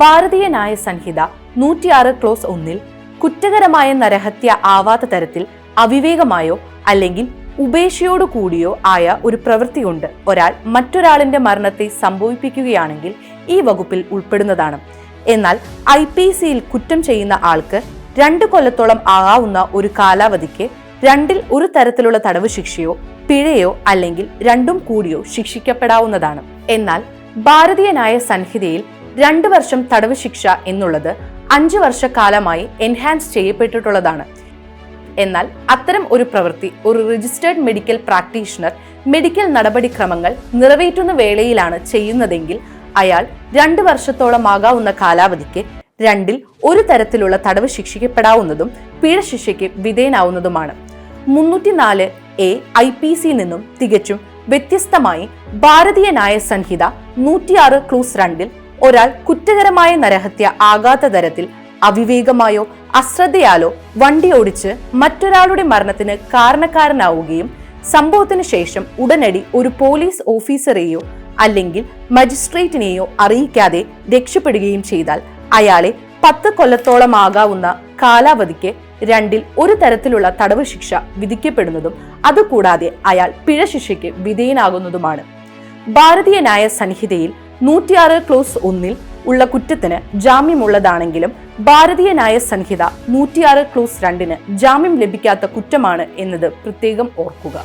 ഭാരതീയ ന്യായ സംഹിത നൂറ്റിയാറ് ക്ലോസ് ഒന്നിൽ കുറ്റകരമായ നരഹത്യ ആവാത്ത തരത്തിൽ അവിവേകമായോ അല്ലെങ്കിൽ ഉപേക്ഷയോടു കൂടിയോ ആയ ഒരു പ്രവൃത്തി കൊണ്ട് ഒരാൾ മറ്റൊരാളിന്റെ മരണത്തെ സംഭവിപ്പിക്കുകയാണെങ്കിൽ ഈ വകുപ്പിൽ ഉൾപ്പെടുന്നതാണ്. എന്നാൽ ഐ പി സിയിൽ കുറ്റം ചെയ്യുന്ന ആൾക്ക് രണ്ട് കൊല്ലത്തോളം ആകാവുന്ന ഒരു കാലാവധിക്ക് രണ്ടിൽ ഒരു തരത്തിലുള്ള തടവ് ശിക്ഷയോ പിഴയോ അല്ലെങ്കിൽ രണ്ടും കൂടിയോ ശിക്ഷിക്കപ്പെടാവുന്നതാണ്. എന്നാൽ ഭാരതീയ ന്യായ സംഹിതയിൽ രണ്ട് വർഷം തടവ് ശിക്ഷ എന്നുള്ളത് അഞ്ച് വർഷക്കാലമായി എൻഹാൻസ് ചെയ്യപ്പെട്ടിട്ടുള്ളതാണ്. എന്നാൽ അത്തരം ഒരു പ്രവൃത്തി ഒരു രജിസ്റ്റേർഡ് മെഡിക്കൽ പ്രാക്ടീഷണർ മെഡിക്കൽ നടപടിക്രമങ്ങൾ നിറവേറ്റുന്ന വേളയിലാണ് ചെയ്യുന്നതെങ്കിൽ അയാൾ രണ്ട് വർഷത്തോളമാകാവുന്ന കാലാവധിക്ക് രണ്ടിൽ ഒരു തരത്തിലുള്ള തടവ് ശിക്ഷിക്കപ്പെടാവുന്നതും പിഴ ശിക്ഷയ്ക്ക് വിധേയനാവുന്നതുമാണ്. മുന്നൂറ്റിനാല് എ ഐ പി സി നിന്നും തികച്ചും വ്യത്യസ്തമായി ഭാരതീയ ന്യായ സംഹിത നൂറ്റിയാറ് ക്ലൂസ് രണ്ടിൽ ഒരാൾ കുറ്റകരമായ നരഹത്യ ആകാത്ത തരത്തിൽ അവിവേകമായോ അശ്രദ്ധയാലോ വണ്ടി ഓടിച്ച് മറ്റൊരാളുടെ മരണത്തിന് കാരണക്കാരനാവുകയും സംഭവത്തിന് ശേഷം ഉടനടി ഒരു പോലീസ് ഓഫീസറെയോ അല്ലെങ്കിൽ മജിസ്ട്രേറ്റിനെയോ അറിയിക്കാതെ രക്ഷപ്പെടുകയും ചെയ്താൽ അയാളെ പത്ത് കൊല്ലത്തോളമാകാവുന്ന കാലാവധിക്ക് രണ്ടിൽ ഒരു തരത്തിലുള്ള തടവ് ശിക്ഷ വിധിക്കപ്പെടുന്നതും അതുകൂടാതെ അയാൾ പിഴ ശിക്ഷയ്ക്ക് വിധേയനാകുന്നതുമാണ്. ഭാരതീയ ന്യായ സംഹിതയിൽ നൂറ്റിയാറ് ക്ലോസ് ഒന്നിൽ ഉള്ള കുറ്റത്തിന് ജാമ്യമുള്ളതാണെങ്കിലും ഭാരതീയ ന്യായ സംഹിത നൂറ്റിയാറ് ക്ലോസ് രണ്ടിന് ജാമ്യം ലഭിക്കാത്ത കുറ്റമാണ് എന്നത് പ്രത്യേകം ഓർക്കുക.